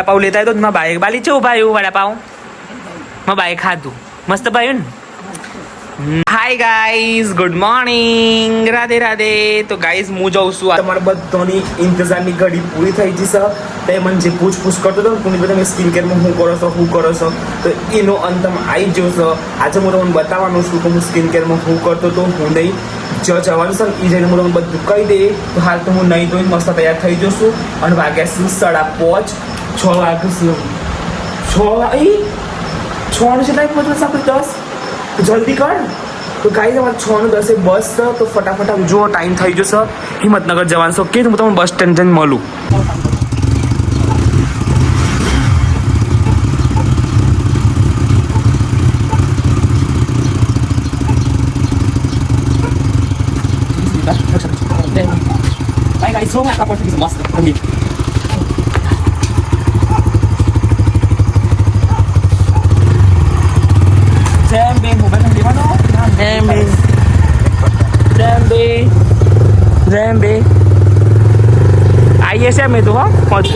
વડાપાવ લેતા આવ્યો તો મારા બાઈક બાલી ચેવું ભાઈ વડાપાવ મારા બાઈક ખાધું. મસ્ત ભાઈ ને? Hi guys good morning Radhe Radhe. તો ગાઈઝ હું જાઉં છું તમારા બધાની ઇંતજારની ઘડી પૂરી થઈ જશે તે મને જે પૂછપૂછ કરતો હતો કોની બધા સ્કિન કેરમાં હું કરો છો શું કરો છો? તો એનો અંતમ આવી ગયો છે. આજે હું તમને બતાવવાનું છું કે હું સ્કિન કેરમાં હું કરતો હતો, હું નહીં. જ જવાનું છે એ જઈને હું બધું કહી દે તો હાલ તો હું નહીં ધોઈને મસ્ત તૈયાર થઈ જશું અને વાગ્યા છે સાડા પાંચ. છ વાગે છે છ છોણ લાઈફ પહોંચવા આપણે દસ જલ્દી કર તો ગાઈ તમારે છ ને દસે બસ છે તો ફટાફટ જો ટાઈમ થઈ જશે હિંમતનગર જવાનું છો કે હું તમને બસ સ્ટેન્ડ જઈને મળું Bye Jambi. Jambi. આવીએ છીએ મેં તો, હા, પહોંચ.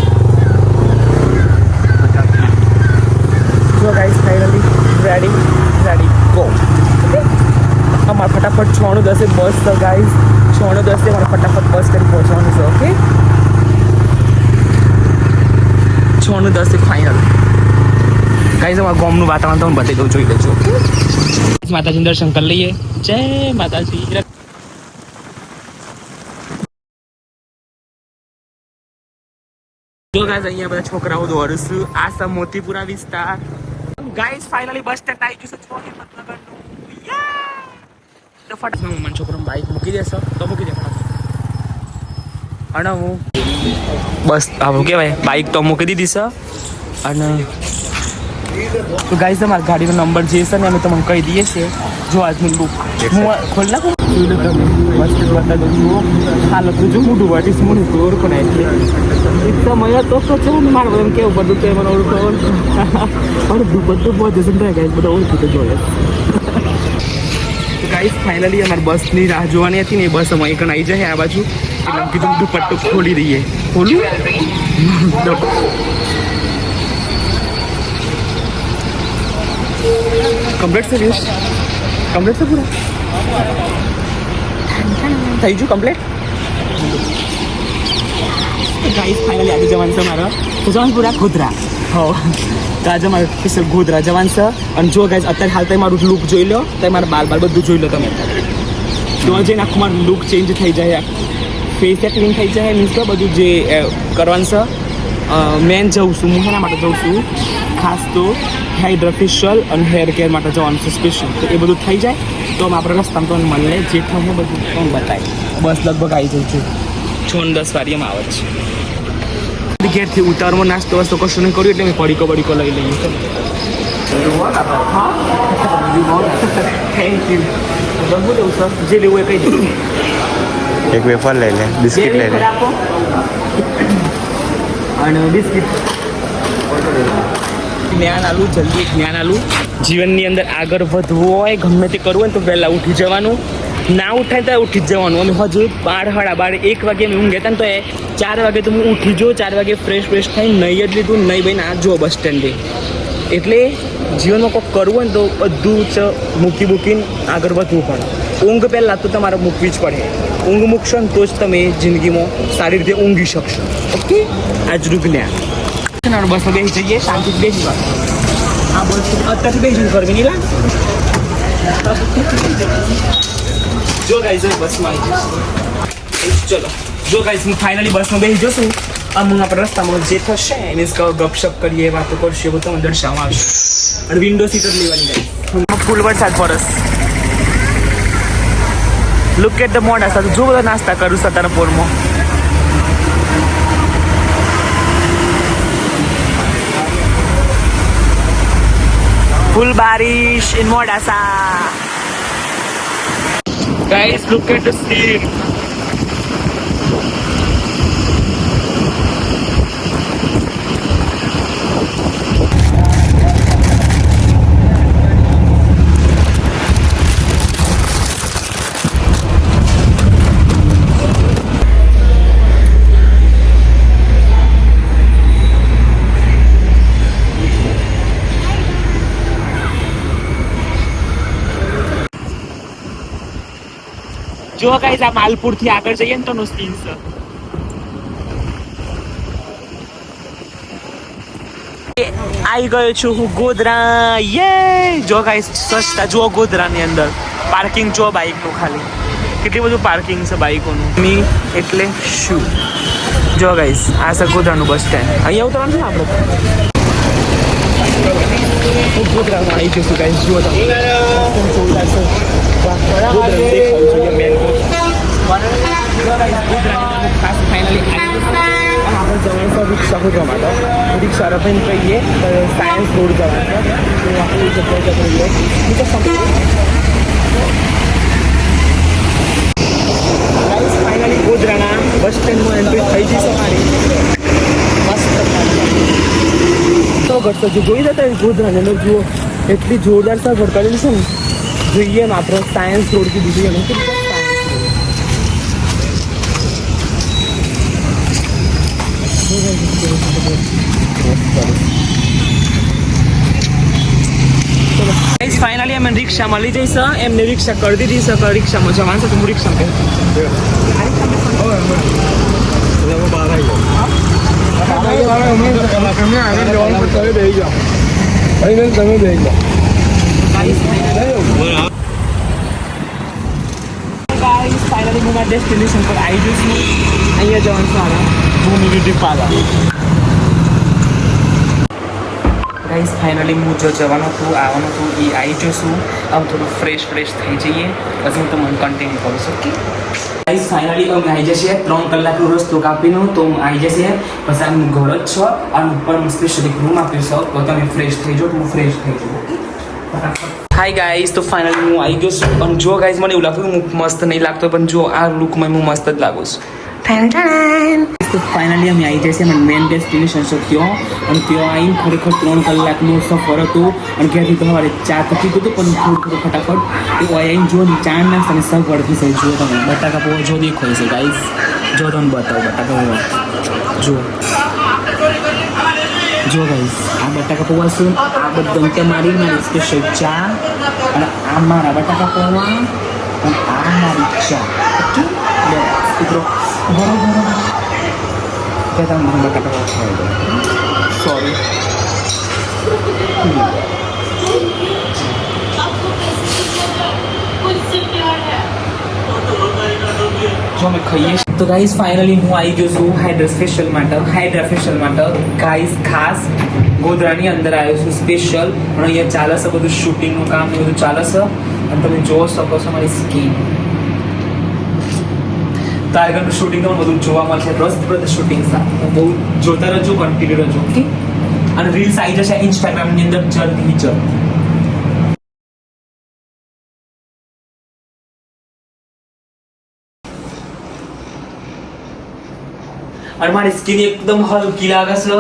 જો guys finally ready ready go અમારે ફટાફટ છોણું દસે બસ તો ગાઈસ છોણું દસે મારે ફટાફટ બસ કરી પહોંચવાનું છે ઓકે છોણું દસે ફાઇનલ ગાઈસ અમારા ગામનું વાતાવરણ તમને બતાવી દઉં, જોઈ લેજો માતાજીનું દર્શન કરી લઈએ. જય માતાજી. અહીંયા બધા છોકરાઓ દોડશું. આ સમ મોતીપુરા વિસ્તાર. ગાઈસ ફાઇનલી બસ સ્ટેન્ડ આવી ગયું છે છોકરી મતલબ તો ફટ હું મને છોકરો બાઈક મૂકી દેશો. તો મૂકી દે અને હું બસ હા મૂકે ભાઈ બાઈક તો મૂકી દીધી છે. અને તો ગાઈસ તમારા ગાડીનો નંબર જે છે ને અમે તમને કહી દઈએ છીએ. જો આજનું લુક હું ખોલ નાખું? મસ્ત બતા દઉં છું. હાલત જો મોટું વાટીશ મને તો ઓળખો ને એટલે એક સમય તો તો છે ને મારે એમ કેવું બધું તો મને ઓળખો બધું બધું સમજાય ગાઈસ બધા ઓળખી તો જોઈએ તો ગાઈસ ફાઇનલી અમારી બસની રાહ જોવાની હતી ને એ બસ અમારી કણ આવી જાય આ બાજુ. એટલે કીધું દુપટ્ટો ખોલી દઈએ. ખોલું? કમ્પ્લીટ છે લિસ્ટ કમ્પ્લીટ છે પૂરા થઈ ગયું કમ્પ્લીટ ગાઈસ ફાઇનલી આજે જવાનું છે મારો. જવાનપુરા પૂરા ગોધરા. હો. તો આજે મારે સ્પેશિયલ ગોધરા જવાનું છે. અને જો ગાઈસ અત્યારે હાલ તમે મારું લુક જોઈ લો. તો મારા બાલ બાલ બધું જોઈ લો તમે. તો જઈને આખું મારું લુક ચેન્જ થઈ જાય. ફેસ ક્લીન થઈ જાય. મીન્સ કે બધું જે કરવાનું છે. મેન જઉં છું હું એના માટે જઉં છું. ખાસ તો હાઇડ્રા ફેશિયલ અને હેર કેર માટે જવાનું છે સ્પેશિયલ તો એ બધું થઈ જાય તો આપણે રસ્તામાં તો મળે જે થયું બધું તમને બતાય બસ લગભગ આવી જઉં છું. છ ને દસ વારી આવે છે. ઘેરથી ઉતારમાં નાસ્તો વાસ્તો કશું નહીં કર્યું એટલે મેં પડીકો બડીકો લઈ લઈએ. થેન્ક યુ જે લેવું એ કહી દઉં એક વેફર લઈ લે બિસ્કિટ લઈ લે. અને બિસ્કિટ. જ્ઞાન આલું, જલ્દી જ્ઞાન આલું. જીવનની અંદર આગળ વધવું હોય, ગમે તે કરવું હોય તો વહેલા ઉઠી જવાનું. ના ઉઠાય તો ઉઠી જ જવાનું. અમે હજુ બાર હડા બાર, એક વાગે ઊંઘ ગયા ને તો એ ચાર વાગે તો હું ઉઠી જો ચાર વાગે ફ્રેશ ફ્રેશ થઈ નહીં જ લીધું નહીં ભાઈ આ જો બસ સ્ટેન્ડે એટલે જીવનમાં કોઈ કરવું હોય ને તો બધું જ મૂકી મૂકીને આગળ વધવું પડે. ઊંઘ પહેલાં તો તમારે મૂકવી જ પડે. ઊંઘ મૂકશો ને તો જ તમે જિંદગીમાં સારી રીતે ઊંઘી શકશો. ઓકે? આજનું જ્ઞાન બસમાં બેસી જઈએ શાંતિથી બેસી વાત આ બસ અત્યારથી બેસી કરવી નહીં લાગ જો ગાઈઝ બસમાં આવી ચલો. જો ગાઈઝ હું ફાઇનલી બસમાં બેસી જશું અમુક આપણા રસ્તામાં જે થશે કે ગપશપ કરીએ વાતો કરશું એ બધું તમને દર્શાવવા આવશે. અને વિન્ડો સીટ જ લેવાની ગાઈઝ ફૂલ વરસાદ પરસ. લુક એટ ધ મોડા સાથે જો બધા નાસ્તા કરું સતારપુરમાં ફૂલ બારિશ in Modasa guys look at the scene. જો ગાઈસ આ માલપુરથી આગળ જઈએ ને તો નો સીન છે. આવી ગયો છું હું ગોધરા, યે! જો ગાઈસ સસ્તા જુઓ ગોધરાની અંદર. પાર્કિંગ જો બાઇકનું ખાલી. કેટલી બધું પાર્કિંગ છે બાઇકોનું મી એટલે શું? જો ગાઈસ આ છે ગોધરાનું બસ સ્ટેન્ડ અહીંયા ઉતરવાનું છે આપણે? હું ગોધરામાં આવી જશું ગાઈસ જુઓ તમે. છે રિક્ષા શોધવા માટે રિક્ષા રફીને કહીએ તો સાયન્સ રોડ જવાનું તો આપણે જગ્યાએ જતું તો સમજુ ગાઈસ ફાઇનલી ગોધરાના બસ સ્ટેન્ડમાં એન્ટ્રી થઈ જશે મારી મસ્ત તો ઘટતો જોઈ જતા ગોધરાની અંદર, જુઓ. એટલી જોરદાર સગવડ કરેલી છે ને. જોઈએ માત્ર આપણે સાયન્સ રોડ કી દીધી એનું ફાઇનલી અમે રિક્ષા મળી જઈશ એમને રિક્ષા કરી દીધી છે રિક્ષામાં જવાનું છે તો હું રિક્ષા કહે તમે બે ગાઈસ ફાઇનલી હું મારા ડેસ્ટિનેશન પર આવી જઈશ છું. અહીંયા જવાનું છે મારા. ભૂમિ ડીપાલા ગાઈસ ફાઇનલી હું જો જવાનો હતું આવવાનો છું એ આવી જશું આમ થોડું ફ્રેશ ફ્રેશ થઈ જઈએ. પછી હું તમને કન્ટિન્યુ કરું છું ઓકે ગાઈસ ફાઇનલી અમે આવી જશે. ત્રણ કલાકનો રસ્તો કાપીનો તો હું આવી જશે. પછી આમ ઘર જ છો. અને ઉપર સ્પેશિયલ રૂમ આપ્યો છો તો તમે ફ્રેશ થઈ જાઓ હું ફ્રેશ થઈ જાઉં ઓકે હાય ગાઈસ તો ફાઇનલી હું આવી ગયો છું. અને જો ગાઈસ મને એવું લાગતું હું મસ્ત નહીં લાગતો, પણ જો આ લુકમાં હું મસ્ત જ લાગુ છું. તો ફાઇનલી અમે આવી જશે અને મેન ડેસ્ટિનેશન છે ત્યાં. અને ત્યાં આવીને ખરેખર ત્રણ કલાકનો સફર હતો. અને ક્યાંથી તમારે ચા તપી હતું, પણ થોડું થોડું ફટાફટ એ આવીને જો ચા નાસ્તા અને સગવડ થઈ જાય. જો તમે. બટાકા પૌવા જો દેખો છે ગાઈઝ જો તમને બતાવો, બટાકા જો જો ગાઈસ આ બટાકા પૌવા છે આ બધા ત્યાં મારી મારી સ્પેશિયલ ચા અને આ મારા બટાકા પૌવા અને આ મારી ચા ઓકે બસ મિત્રો બરોબર કે તમે મને બટાકા પૌવા ખાઈ સોરી જો અમે ખાઈએ છીએ તો ગાઈઝ ફાઇનલી હું આવી ગયો છું હાઇડ્રા ફેશિયલ માટે. હાઇડ્રા ફેશિયલ માટે. ગાઈઝ ખાસ ગોધરાની અંદર આવ્યો છું સ્પેશિયલ પણ અહીંયા ચાલે છે બધું શૂટિંગનું કામ ને બધું ચાલે છે. અને તમે જોઈ શકો છો મારી સ્કીન તો આગળનું શૂટિંગ તમને બધું જોવા મળશે. રસપ્રદ શૂટિંગ સાથે બહુ જોતા રહેજો કન્ટિન્યુ રહેજો ઓકે અને રીલ્સ આવી જશે ઇન્સ્ટાગ્રામની અંદર, જલ્દી જલ્દ અને મારી સ્કિન એકદમ હલકી લાગે છે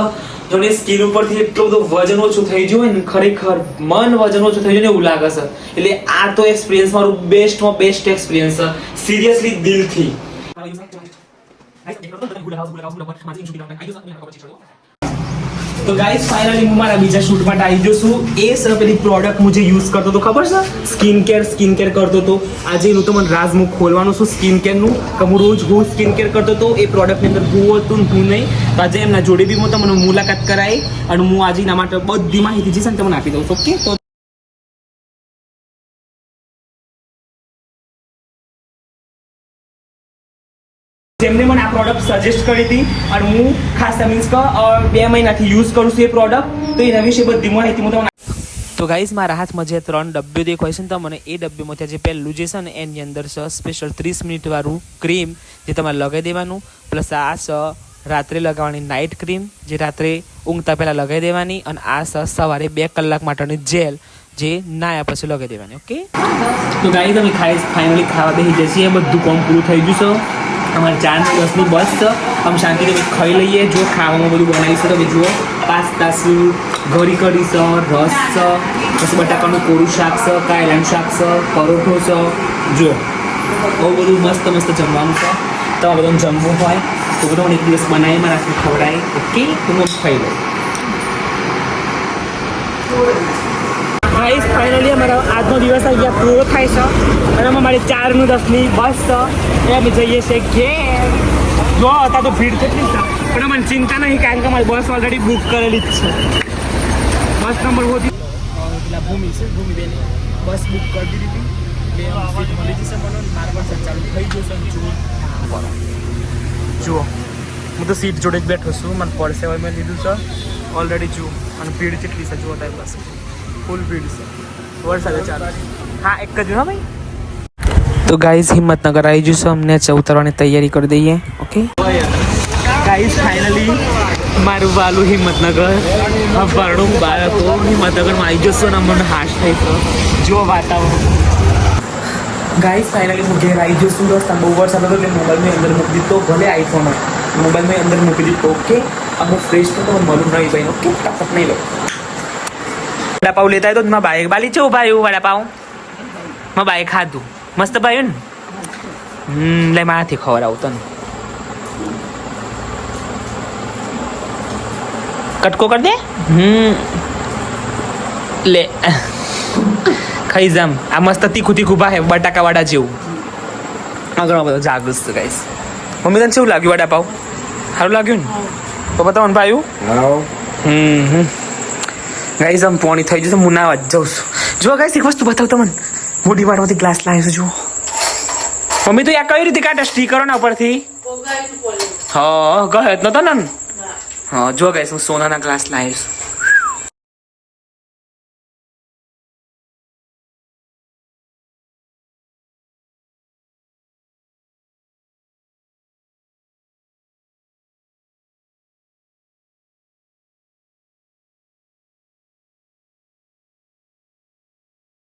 જોને સ્કિન ઉપરથી એટલો બધો વજન ઓછું થઈ ગયું ને ખરેખર મન વજન ઓછું થઈ ગયું ને એવું લાગે છે એટલે આ તો એક્સપિરિયન્સ મારું બેસ્ટમાં બેસ્ટ એક્સપિરિયન્સ છે સિરિયસલી દિલથી તો ગાઈસ ફાઇનલી હું મારા બીજા શૂટ માટે આવી ગયો છું. એ સર પેલી પ્રોડક્ટ હું જે યુઝ કરતો હતો, ખબર છે? સ્કિન કેર સ્કિન કેર કરતો હતો. આજે એનું તો મને રાજ હું ખોલવાનું છું સ્કિન કેરનું કે હું રોજ હું સ્કિન કેર કરતો હતો, એ પ્રોડક્ટની અંદર હું હતું હું નહીં. તો આજે એમના જોડે બી હું તમને મુલાકાત કરાવી અને હું આજે એના માટે બધી માહિતી જે છે ને તમને આપી દઉં ઓકે તો જેમને મને આ પ્રોડક્ટ સજેસ્ટ કરી હતી અને હું ખાસ મીન્સ કે બે મહિનાથી યુઝ કરું છું એ પ્રોડક્ટ તો એના વિશે બધી માહિતી હું તમને તો ગાઈઝ મારા હાથમાં જે ત્રણ ડબ્બ્યો દેખાય છે ને તમને એ ડબ્બીમાંથી જે પહેલું જે છે ને એની અંદર છે સ્પેશિયલ ત્રીસ મિનિટ વાળું ક્રીમ જે તમારે લગાવી દેવાનું. પ્લસ આ છે રાત્રે લગાવવાની નાઇટ ક્રીમ જે રાત્રે ઊંઘતા પહેલાં લગાવી દેવાની અને આ છે સવારે બે કલાક માટેની જેલ જે નાયા પછી લગાવી દેવાની ઓકે તો ગાઈઝ અમે ખાઈ ફાઇનલી ખાવા બેસી જઈએ બધું કોમ પૂરું થઈ ગયું છે. અમારે ચાર દસનું બસ છે. આમ શાંતિથી ખાઈ લઈએ. જો ખાવામાં બધું બનાવીશું તમે જુઓ. પાસ્તા છે, ઘરી કઢી છે, રસ છે, પછી બટાકાનું કોરું શાક છે, કાયલાનું શાક છે, પરોઠો છે. જો બહુ બધું મસ્ત મસ્ત જમવાનું છે. તો આ બધાને જમવું હોય તો બધું મને એક દિવસ બનાવી હાથથી ખવડાય ઓકે? તો હું ખાઈ લઉં. ગાઈસ ફાઇનલી અમારો આજનો દિવસ અહીંયા પૂરો થાય છે. અને અમે મારી ચારનું દસની બસ છે. એ અમે જઈએ છીએ ઘેર. જો હતા તો ભીડ કેટલી છે. પણ મને ચિંતા નહીં, કારણ કે મારી બસ ઓલરેડી બુક કરેલી જ છે. બસ નંબર હોતી પેલા ભૂમિ છે ભૂમિબેન બસ બુક કરી દીધી હતી. બે સીટ મળી જશે મને, મારે પણ ચાલુ થઈ જશે જુઓ. જુઓ. હું તો સીટ જોડે જ બેઠો છું, મને પડશે હવે મેં લીધું છે. ઓલરેડી જુઓ. અને ભીડ કેટલી છે, જુઓ તારી પાસે ફૂલ ભીડ છે. વરસાદ ચાલુ હા એક જ હા ભાઈ. તો ગાઈઝ હિંમતનગર આવી જઈશું. અમને ઉતરવાની તૈયારી કરી દઈએ. ઓકે ગાઈઝ ફાઇનલી મારું વાલું હિંમતનગર. ભરણું બાર હિંમતનગરમાં આવી જશો ને મને હાશ થઈ તો. જો વાતાવરણ. ગાઈઝ ફાઇનલી હું ઘેર આવી જઈશું. રસ્તા બહુ વરસાદ હતો એટલે મોબાઈલની અંદર મૂકી દીધો. ભલે આઈફોન હોય. મોબાઈલની અંદર મૂકી દીધો. ઓકે અમુક ફ્રેશ તો મળું નહીં ભાઈ. ઓકે ટપક નહીં લો. વડાપાવ લેતા આવ્યો તો મારા બાઈક બાલી છે ભાઈ વડાપાવ મારા ભાઈ ખાધું. મસ્ત ભાઈ ને? હમ લે મારાથી ખવડાવું તને. કટકો કર દે. હમ. લે. ખાઈ જામ આ મસ્ત તીખું તીખું ભાઈ બટાકા વાળા જેવું ઘણો બધો જાગૃત છે ગાઈસ. મમ્મી તને કેવું લાગ્યું વડાપાઉ? સારું લાગ્યું ને? પપ્પા તમને ભાઈ હમ હમ. ગાઈસ આમ પોણી થઈ જશે હું ના જ જાઉં છું. જો ગાઈસ એક વસ્તુ બતાવું તમને. મોટી વાળમાંથી ગ્લાસ લાવ્યો છું જુઓ. મમ્મી તો યા કઈ રીતે કાઢે સ્ટીકરો ના ઉપરથી? હા ગયો જ નતો ને હા જો ગાઈસ હું સોનાના ગ્લાસ લાવ્યો છું.